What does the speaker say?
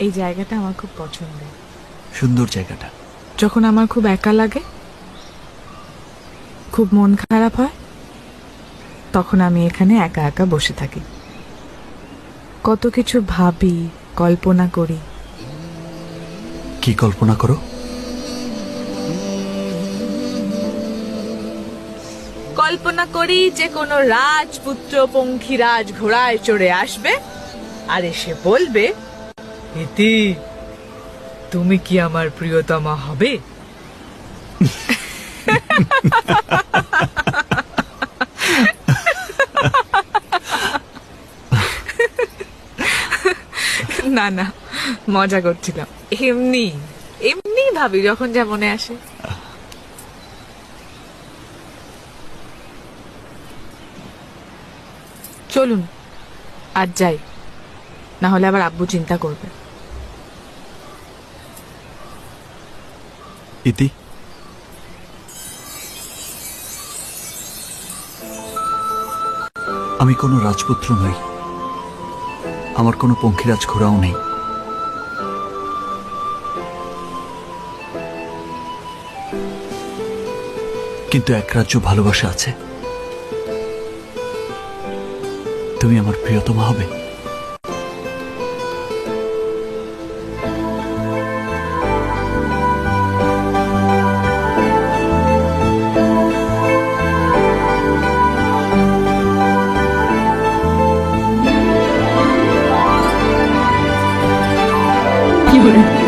এই জায়গাটা আমার খুব পছন্দের। সুন্দর জায়গাটা। যখন আমার খুব একা লাগে খুব মন খারাপ হয় তখন আমি এখানে একা একা বসে থাকি। কত কিছু ভাবি কল্পনা করি। কি কল্পনা করো? কল্পনা করি যে কোনো রাজপুত্র পঙ্খিরাজ ঘোড়ায় চড়ে আসবে আর এসে বলবে ইতি তুমি কি আমার প্রিয়তমা হবে? না না, মজা করছিলাম। এমনি এমনি ভাবি যখন যা মনে আসে। চলুন, আজ যাই। না হলে আবার আব্বু চিন্তা করবে। ইতি। আমি কোনো রাজপুত্র নই। আমার কোনো পঙ্খিরাজ ঘোড়াও নেই। কিন্তু এক রাজ্য ভালোবাসা আছে। তুমি আমার প্রিয়তমা হবে। 힘을